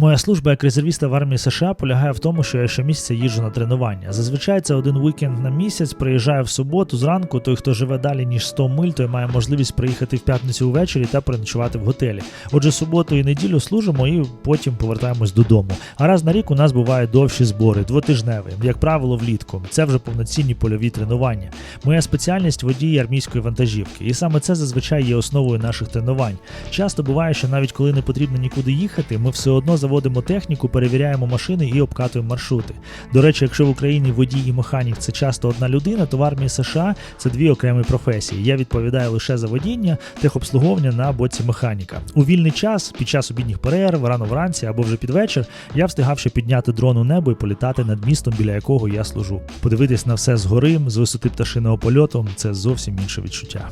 Моя служба як резервіста в армії США полягає в тому, що я щомісяця їжджу на тренування. Зазвичай це один вікенд на місяць, приїжджаю в суботу зранку. Той, хто живе далі ніж 100 миль, той має можливість приїхати в п'ятницю увечері та переночувати в готелі. Отже, суботу і неділю служимо і потім повертаємось додому. А раз на рік у нас бувають довші збори, двотижневі, як правило, влітку. Це вже повноцінні польові тренування. Моя спеціальність водій армійської вантажівки, і саме це зазвичай є основою наших тренувань. Часто буває, що навіть коли не потрібно нікуди їхати, ми все одно заводимо техніку, перевіряємо машини і обкатуємо маршрути. До речі, якщо в Україні водій і механік це часто одна людина, то в армії США це дві окремі професії. Я відповідаю лише за водіння, техобслуговування на боці механіка. У вільний час, під час обідніх перерв, рано вранці або вже під вечір, я встигав ще підняти дрон у небо і політати над містом, біля якого я служу. Подивитись на все згори, з висоти пташиного польоту це зовсім інше відчуття.